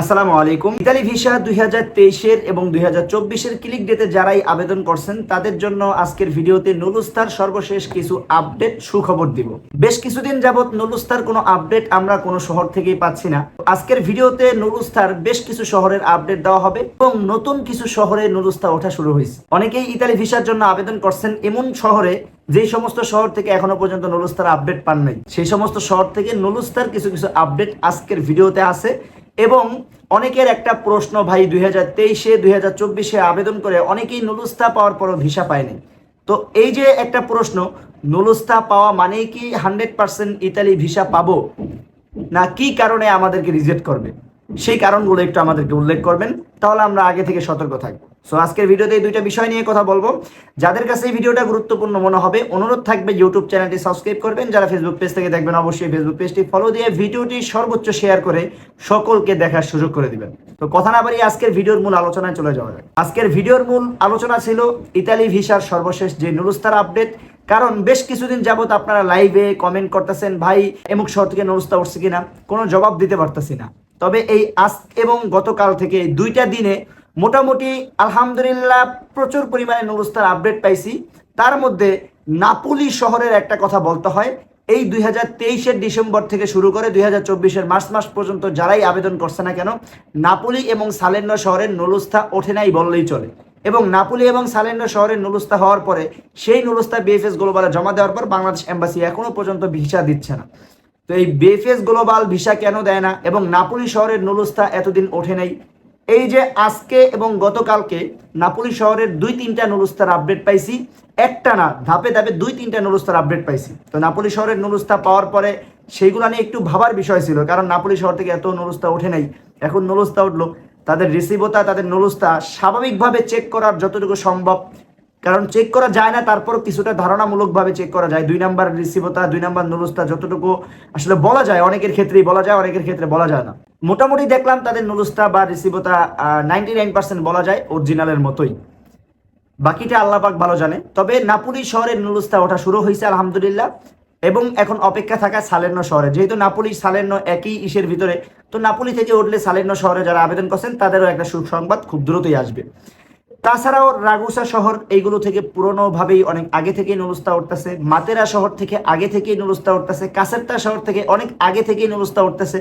আসসালামু আলাইকুম। Italy visa দুই হাজার তেইশের এবং দুই হাজার চব্বিশের ক্লিক ডেতে যারাই আবেদন করছেন, তাদের জন্য আজকের ভিডিওতে নুলুস্তার সর্বশেষ কিছু আপডেট সুখবর দিব। বেশ কিছুদিন যাবত নুলুস্তার কোনো আপডেট আমরা কোনো শহর থেকেই পাচ্ছি না। আজকের ভিডিওতে নুলুস্তার বেশ কিছু শহরের আপডেট দেওয়া হবে এবং নতুন কিছু শহরে নুলুস্তা ওঠা শুরু হয়েছে। অনেকেই ইতালি ভিসার জন্য আবেদন করছেন, এমন শহরে যেই সমস্ত শহর থেকে এখনও পর্যন্ত নুলুস্তার আপডেট পান নাই। সেই সমস্ত শহর থেকে নুলুস্তার কিছু কিছু আপডেট আজকের ভিডিওতে আছে। এবং অনেকের একটা প্রশ্ন, ভাই, দুই হাজার তেইশে, দুই হাজার চব্বিশে আবেদন করে অনেকেই নুলুস্তা পাওয়ার পরও ভিসা পায়নি? তো এই যে একটা প্রশ্ন, নুলুস্তা পাওয়া মানেই কি হান্ড্রেড পার্সেন্ট ইতালি ভিসা পাবো? না, কি কারণে আমাদেরকে রিজেক্ট করবে? সেই কারণগুলো একটু আমাদেরকে উল্লেখ করবেন, তাহলে আমরা আগে থেকে সতর্ক থাকব। সো আজকের ভিডিওতে এই দুইটা বিষয় নিয়ে কথা বলব। যাদের কাছে এই ভিডিওটা গুরুত্বপূর্ণ মনে হবে, অনুরোধ থাকবে ইউটিউব চ্যানেলটি সাবস্ক্রাইব করবেন। যারা ফেসবুক পেজ থেকে দেখবেন, অবশ্যই ফেসবুক পেজটি ফলো দিয়ে ভিডিওটি সর্বোচ্চ শেয়ার করে সকলকে দেখার সুযোগ করে দিবেন। তো, কথা না বাড়িয়ে আজকের ভিডিওর মূল আলোচনায় চলে যাওয়া যাক। আজকের ভিডিওর মূল আলোচনা ছিল ইতালি ভিসার সর্বশেষ যে নুরুস্তার আপডেট কারণ বেশ কিছুদিন যাবত আপনারা লাইভে কমেন্ট করতেছেন, ভাই, এমুক শহর থেকে নুরুস্তা উঠছে কিনা? কোনো জবাব দিতে পারতেছি না। তবে এই আজ এবং গতকাল থেকে দুইটা দিনে মোটামুটি আলহামদুলিল্লাহ প্রচুর পরিমাণে নুরুস্তার আপডেট পাইছি। তার মধ্যে নাপুলি শহরের একটা কথা বলতে হয়, এই দুই হাজার তেইশের ডিসেম্বর থেকে শুরু করে দুই হাজার চব্বিশের মার্চ মাস পর্যন্ত যারাই আবেদন করছে না কেন, নাপুলি এবং সালেন্ড শহরের নুলুস্তা ওঠে নাই বললেই চলে। এবং নাপুলি এবং সালেন্ড শহরের নুলুস্তা হওয়ার পরে সেই নুলুস্তা বিএফএস গ্লোবালে জমা দেওয়ার পর বাংলাদেশ এম্বাসি এখনও পর্যন্ত ভিসা দিচ্ছে না। তো এই বিএফএস গ্লোবাল ভিসা কেন দেয় না এবং নাপুলি শহরের নুলুস্তা এতদিন ওঠে নাই এই যে আজকে এবং গতকালকে নাপুলি শহরের দুই তিনটা নুলুস্তার আপডেট পাইছি, একটা না, ধাপে ধাপে দুই তিনটা নুলুস্তার আপডেট পাইছি। তো নাপুলি শহরের নুলুস্তা পাওয়ার পরে সেইগুলো নিয়ে একটু ভাবার বিষয় ছিল, কারণ নাপুলি শহর থেকে এত নুলুস্তা ওঠে নাই, এখন নুলুস্তা উঠল। তাদের রিসিভতা তাদের নুলুস্তা স্বাভাবিকভাবে চেক করার যতটুকু সম্ভব, কারণ চেক করা যায় না তারপর কিছুটা ধারণামূলকভাবে চেক করা যায়। দুই নাম্বার রিসিভতা দুই নাম্বার নুলুস্তা যতটুকু আসলে বলা যায়, অনেকের ক্ষেত্রেই বলা যায়, অনেকের ক্ষেত্রে বলা যায় না। মোটামুটি দেখলাম তাদের নুলুস্তা বা রিসিভতা নাইনটি নাইন পার্সেন্ট বলা যায় অরিজিনালের মতোই। বাকিটা আল্লাপাক ভালো জানে। তবে নাপুলি শহরের নুলুস্তা ওঠা শুরু হয়েছে, আলহামদুলিল্লাহ, এবং এখন অপেক্ষা থাকা সালেন্ন শহরে। যেহেতু নাপুলি সালেন্য একই ইসের ভিতরে, তো নাপুলি থেকে উঠলে সালেন্য শহরে যারা আবেদন করছেন, তাদেরও একটা সুসংবাদ খুব দ্রুতই আসবে। তাছাড়াও রাগুসা শহর এইগুলো থেকে পুরনোভাবেই অনেক আগে থেকেই নুলুস্তা উঠতেছে। মাতেরা শহর থেকে আগে থেকেই নুলুস্তা উঠতেছে। কাসেরটা শহর থেকে অনেক আগে থেকেই নুলুস্তা উঠতেছে।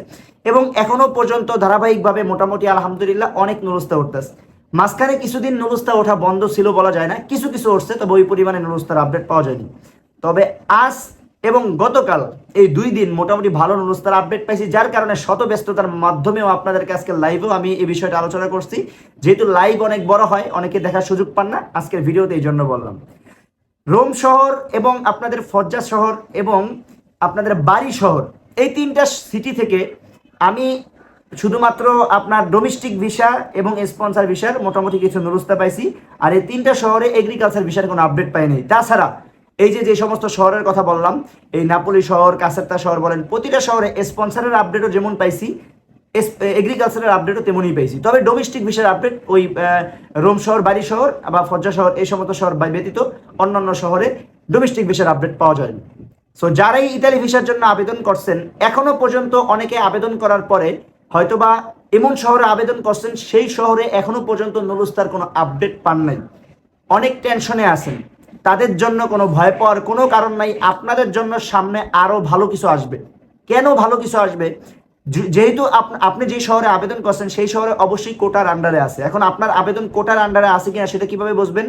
এবং এখনও পর্যন্ত ধারাবাহিকভাবে মোটামুটি আলহামদুলিল্লাহ অনেক নুলুস্তা উঠতেছে। মাঝখানে কিছুদিন নুলুস্তা ওঠা বন্ধ ছিল বলা যায় না। কিছু কিছু উঠছে, তবে ওই পরিমাণে নুলুস্তার আপডেট পাওয়া যায়নি। তবে আজ এবং গতকাল এই দুই দিন মোটামুটি ভালো নুলুস্তার আপডেট পাইছি, যার কারণে শত ব্যস্ততার মাধ্যমেও আপনাদেরকে আজকে লাইভেও আমি এই বিষয়টা আলোচনা করছি। যেহেতু লাইভ অনেক বড় হয়, অনেকে দেখার সুযোগ পান না, আজকের ভিডিওতে এই জন্য বললাম। রোম শহর এবং আপনাদের ফজ্জা শহর এবং আপনাদের বাড়ি শহর, এই তিনটা সিটি থেকে আমি শুধুমাত্র আপনার ডোমেস্টিক ভিসা এবং স্পন্সার ভিসার মোটামুটি কিছু নুরুস্তা পাইছি, আর এই তিনটা শহরে এগ্রিকালচার ভিসার কোনো আপডেট পাইনি। তাছাড়া এই যে যে সমস্ত শহরের কথা বললাম, এই নাপোলি শহর, কাসেরতা শহর বলেন, প্রতিটা শহরে স্পন্সারের আপডেটও যেমন পাইছি এগ্রিকালচারের আপডেটও তেমনই পেয়েছি তবে ডোমেস্টিক ভিসার আপডেট ওই রোম শহর, বাড়ি শহর বা ফজ্জা শহর, এই সমস্ত শহর ব্যতীত অন্যান্য শহরে ডোমেস্টিক ভিসার আপডেট পাওয়া যায়নি। সো যারাই ইতালি ভিসার জন্য আবেদন করছেন, এখনও পর্যন্ত অনেকে আবেদন করার পরে হয়তোবা এমন শহরে আবেদন করছেন, সেই শহরে এখনও পর্যন্ত নুরুস্তার কোনো আপডেট পান নাই। অনেক টেনশনে আছেন। তাদের জন্য কোনো ভয় পাওয়ার কোনো কারণ নাই, আপনাদের জন্য সামনে আরও ভালো কিছু আসবে। কেন ভালো কিছু আসবে? যেহেতু আপনি যে শহরে আবেদন করছেন, সেই শহরে অবশ্যই কোটার আন্ডারে আছে। এখন আপনার আবেদন কোটার আন্ডারে আছে কিনা সেটা কীভাবে বুঝবেন?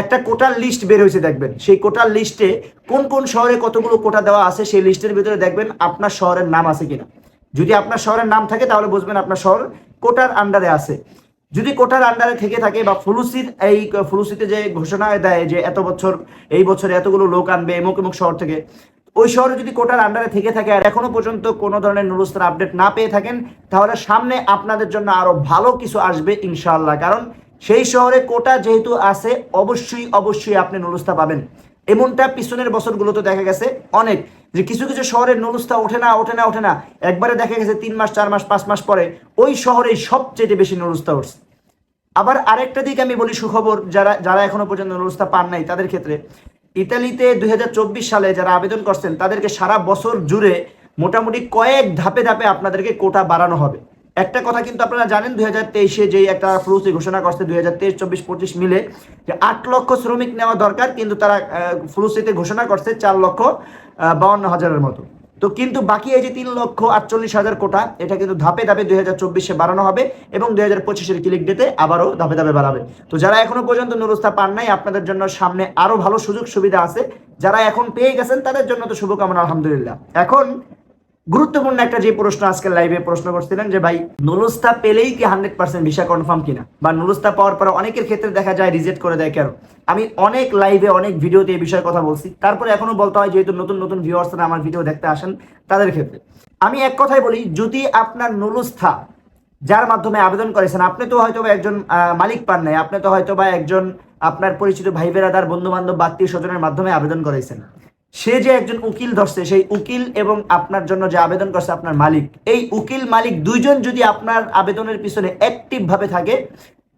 একটা কোটার লিস্ট বের হয়েছে দেখবেন। সেই কোটার লিস্টে কোন কোন শহরে কতগুলো কোটা দেওয়া আছে সেই লিস্টের ভিতরে দেখবেন আপনার শহরের নাম আছে কিনা। যদি আপনার শহরের নাম থাকে তাহলে বুঝবেন আপনার শহর কোটার আন্ডারে আছে। যদি কোটার আন্ডারে থেকে থাকে বা ফুলুসির এই ফুলুসিতে যে ঘোষণা দেয় যে এত বছর, এই বছরে এতগুলো লোক আনবে এমুক এমুক শহর থেকে, ওই শহরে যদি কোটার আন্ডারে থেকে থাকে আর এখনও পর্যন্ত কোনো ধরনের নুরুস্তার আপডেট না পেয়ে থাকেন, তাহলে সামনে আপনাদের জন্য আরও ভালো কিছু আসবে ইনশাআল্লাহ। কারণ সেই শহরে কোটা যেহেতু আছে, অবশ্যই অবশ্যই আপনি নুরুস্তা পাবেন। এমনটা পিছনের বছরগুলোতে দেখা গেছে অনেক। যে কিছু কিছু শহরের নুরুস্তা ওঠে না ওঠে না ওঠে না। একবারে দেখা গেছে তিন মাস, চার মাস, পাঁচ মাস পরে ওই শহরে সবচেয়ে বেশি নুরুস্তা উঠছে। আবার আরেকটা দিক আমি বলি সুখবর, যারা যারা এখনও পর্যন্ত নুরুস্তা পান নাই, তাদের ক্ষেত্রে। ইতালিতে দুই হাজার চব্বিশ সালে যারা আবেদন করছেন, তাদেরকে সারা বছর জুড়ে মোটামুটি কয়েক ধাপে ধাপে আপনাদেরকে কোটা বাড়ানো হবে। একটা কথা কিন্তু আপনারা জানেন, দুই হাজার তেইশে যে একটা ফ্লুসি ঘোষণা করছে, দুই হাজার তেইশ, চব্বিশ, পঁচিশ মিলে, যে আট লক্ষ শ্রমিক নেওয়া দরকার, কিন্তু তারা ফ্লুসিতে ঘোষণা করছে চার লক্ষ বাউন্ন হাজারের মতো। তো কিন্তু বাকি এই যে তিন লক্ষ আটচল্লিশ হাজার কোটা, এটা কিন্তু ধাপে ধাপে দুই হাজার চব্বিশে বাড়ানো হবে এবং দুই হাজার পঁচিশের ক্লিক ডেতে আবারও ধাপে ধাপে বাড়াবে। তো যারা এখনও পর্যন্ত নুরস্তা পান নাই, আপনাদের জন্য সামনে আরও ভালো সুযোগ সুবিধা আছে। যারা এখন পেয়ে গেছেন, তাদের জন্য তো শুভকামনা, আলহামদুলিল্লাহ। এখন গুরুত্বপূর্ণ একটা যে প্রশ্ন আজকে লাইভে প্রশ্ন করছিলেন যে ভাই নুরুস্তা পেলেই কি হান্ড্রেড পার্সেন্ট ভিসা কনফার্ম কিনা? বা নুরুস্তা পাওয়ার পর অনেকের ক্ষেত্রে দেখা যায় রিজেক্ট করে দেয় কেন? আমি অনেক লাইভে অনেক ভিডিওতে এই বিষয়ে কথা বলছি। তারপরে এখনও বলতে হয়, যেহেতু নতুন নতুন ভিউয়ার্সরা আমার ভিডিও দেখতে আসেন তাদের ক্ষেত্রে। আমি এক কথাই বলি, যদি আপনার নুরুস্থা যার মাধ্যমে আবেদন করেছেন, আপনি তো হয়তো বা একজন মালিক পান নাই, আপনি তো হয়তো বা একজন আপনার পরিচিত ভাই বেরাদার বন্ধু বান্ধব আত্মীয় স্বজনের মাধ্যমে আবেদন করেছেন। সে যে একজন উকিল ধরছে, সেই উকিল এবং আপনার জন্য যে আবেদন করছে আপনার মালিক, এই উকিল মালিক দুইজন যদি আপনার আবেদনের পিছনে অ্যাক্টিভ ভাবে থাকে,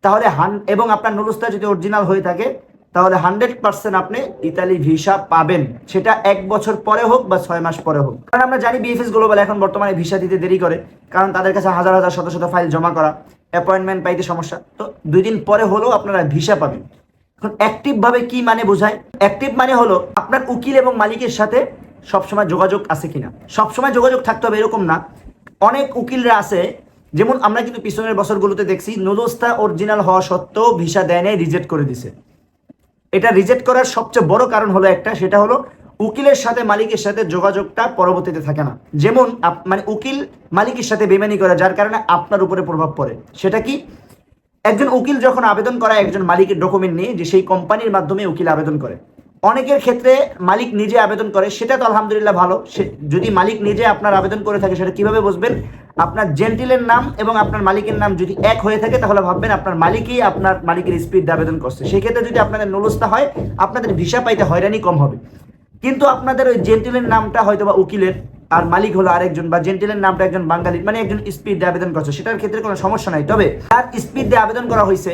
তাহলে হান এবং আপনার নুরুস্তা যদি অরিজিনাল হয়ে থাকে, তাহলে হান্ড্রেড পার্সেন্ট আপনি ইতালি ভিসা পাবেন। সেটা এক বছর পরে হোক বা ছয় মাস পরে হোক। কারণ আমরা জানি বিএফএস গ্লোবাল এখন বর্তমানে ভিসা দিতে দেরি করে, কারণ তাদের কাছে হাজার হাজার শত শত ফাইল জমা করা অ্যাপয়েন্টমেন্ট পাইতে সমস্যা। তো দুই দিন পরে হলেও আপনারা ভিসা পাবেন। এখন অ্যাক্টিভ ভাবে কি মানে বোঝায়? অ্যাক্টিভ মানে হলো আপনার উকিল এবং মালিকের সাথে সবসময় যোগাযোগ আছে কিনা। সবসময় যোগাযোগ থাকতে হবে এরকম না। অনেক উকিলরা আছে, যেমন আমরা কিন্তু পিছনের বছরগুলোতে দেখছি, নুদস্তা অরিজিনাল হওয়া সত্ত্বেও ভিসা দেয় নাই রিজেক্ট করে দিছে। এটা রিজেক্ট করার সবচেয়ে বড় কারণ হলো একটা, সেটা হলো উকিলের সাথে মালিকের সাথে যোগাযোগটা পরবর্তীতে থাকে না। যেমন মানে উকিল মালিকের সাথে বেমানি করে, যার কারণে আপনার উপরে প্রভাব পড়ে। সেটা কি? একজন উকিল যখন আবেদন করায়, একজন মালিকের ডকুমেন্ট নিয়ে, যে সেই কোম্পানির মাধ্যমে উকিল আবেদন করে। অনেকের ক্ষেত্রে মালিক নিজে আবেদন করে, সেটা তো আলহামদুলিল্লাহ ভালো। সে, যদি মালিক নিজে আপনার আবেদন করে থাকে, সেটা কীভাবে বুঝবেন? আপনার জেন্টিলের নাম এবং আপনার মালিকের নাম যদি এক হয়ে থাকে, তাহলে ভাববেন আপনার মালিকই আপনার মালিকের স্পিড আবেদন করছে। সেক্ষেত্রে যদি আপনাদের নুলস্তা হয়, আপনাদের ভিসা পাইতে হয়রানি কম হবে। কিন্তু আপনাদের ওই জেন্টিলের নামটা হয়তো বা উকিলের আর মালিক হলো আরেকজন বা জেন্টিলের নামটা একজন বাঙালির মানে একজন স্পিড দিয়ে আবেদন করছে। সেটার ক্ষেত্রে কোনো সমস্যা নাই। তবে তার স্পিড দিয়ে আবেদন করা হয়েছে,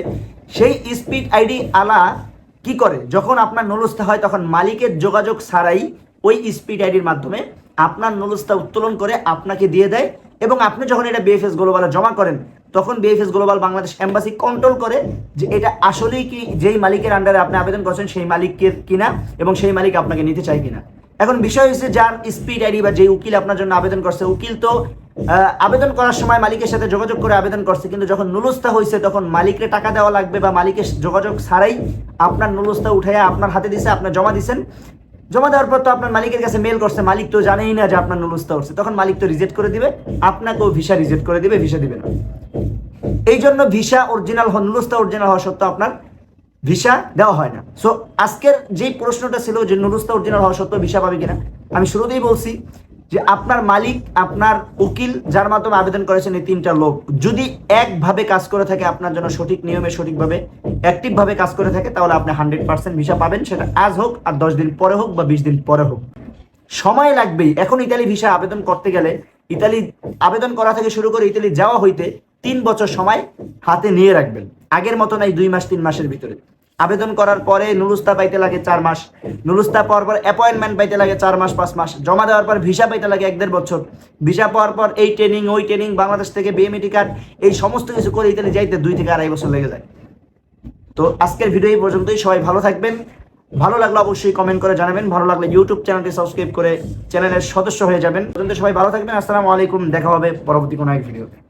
সেই স্পিড আইডি আলা কি করে? যখন আপনার নলস্তা হয়, তখন মালিকের যোগাযোগ ছাড়াই ওই স্পিড আইডির মাধ্যমে আপনার নলস্তা উত্তোলন করে আপনাকে দিয়ে দেয় এবং আপনি যখন এটা বিএফএস গ্লোবালে জমা করেন, তখন BFS global Bangladesh embassy control করে যে এটা আসলেই কি যেই মালিকের আন্ডারে আপনি আবেদন করছেন, সেই মালিকের কিনা এবং সেই মালিক আপনাকে নিতে চায় কিনা। এখন বিষয় হচ্ছে যার স্পিড আইডি বা যে উকিল আপনার জন্য আবেদন করছে, উকিল তো আবেদন করার সময় মালিকের সাথে যোগাযোগ করে আবেদন করছে, কিন্তু যখন নুলস্তা হয়েছে তখন মালিককে টাকা দেওয়া লাগবে বা মালিকের যোগাযোগ ছাড়াই আপনার নুলস্তা উঠাইয়া আপনার হাতে দিছে, আপনি জমা দিছেন। জমা দেওয়ার পর তো আপনার মালিকের কাছে মেল করছে, মালিক তো জানেই না যে আপনার নুলস্তা উঠছে। তখন মালিক তো রিজেক্ট করে দিবে, আপনাকেও ভিসা রিজেক্ট করে দিবে ভিসা দিবে না। এই জন্য ভিসা অরিজিনাল নুলস্তা অরিজিনাল হওয়া সত্ত্বেও আপনার ভিসা দেওয়া হয় না। সো আজকের যেই প্রশ্নটা ছিল যে নুরুস্তা অরিজিনাল হওয়া সত্ত্বেও ভিসা পাবে কিনা, আমি শুরুতেই বলছি যে আপনার মালিক, আপনার উকিল যার মাধ্যমে আবেদন করেছেন এই তিনটা লোক, যদি একভাবে কাজ করে থাকে আপনার জন্য সঠিক নিয়মে, সঠিকভাবে অ্যাক্টিভভাবে কাজ করে থাকে, তাহলে আপনি হান্ড্রেড পার্সেন্ট ভিসা পাবেন। সেটা আজ হোক, আর দশ দিন পরে হোক বা বিশ দিন পরে হোক। সময় লাগবেই। এখন ইতালি ভিসা আবেদন করতে গেলে, ইতালি আবেদন করা থেকে শুরু করে ইতালি যাওয়া হইতে তিন বছর সময় হাতে নিয়ে রাখবেন। আগের মতো নাই দুই মাস, তিন মাসের ভিতরে। আবেদন করার পরে নুরুস্তা পাইতে লাগে চার মাস। নুলুস্তা পাওয়ার পর অ্যাপয়েন্টমেন্ট পাইতে লাগে চার মাস, পাঁচ মাস। জমা দেওয়ার পর ভিসা পাইতে লাগে এক দেড় বছর। ভিসা পাওয়ার পর এই ট্রেনিং ওই ট্রেনিং বাংলাদেশ থেকে বিএমইটি কার্ড এই সমস্ত কিছু করে ইতালি যাইতে দুই থেকে আড়াই বছর লেগে যায়। তো আজকের ভিডিও এই পর্যন্তই। সবাই ভালো থাকবেন। ভালো লাগলে অবশ্যই কমেন্ট করে জানাবেন। ভালো লাগলে ইউটিউব চ্যানেলটি সাবস্ক্রাইব করে চ্যানেলের সদস্য হয়ে যাবেন। পর্যন্ত সবাই ভালো থাকবেন। আসসালামু আলাইকুম। দেখা হবে পরবর্তী কোনো এক ভিডিওতে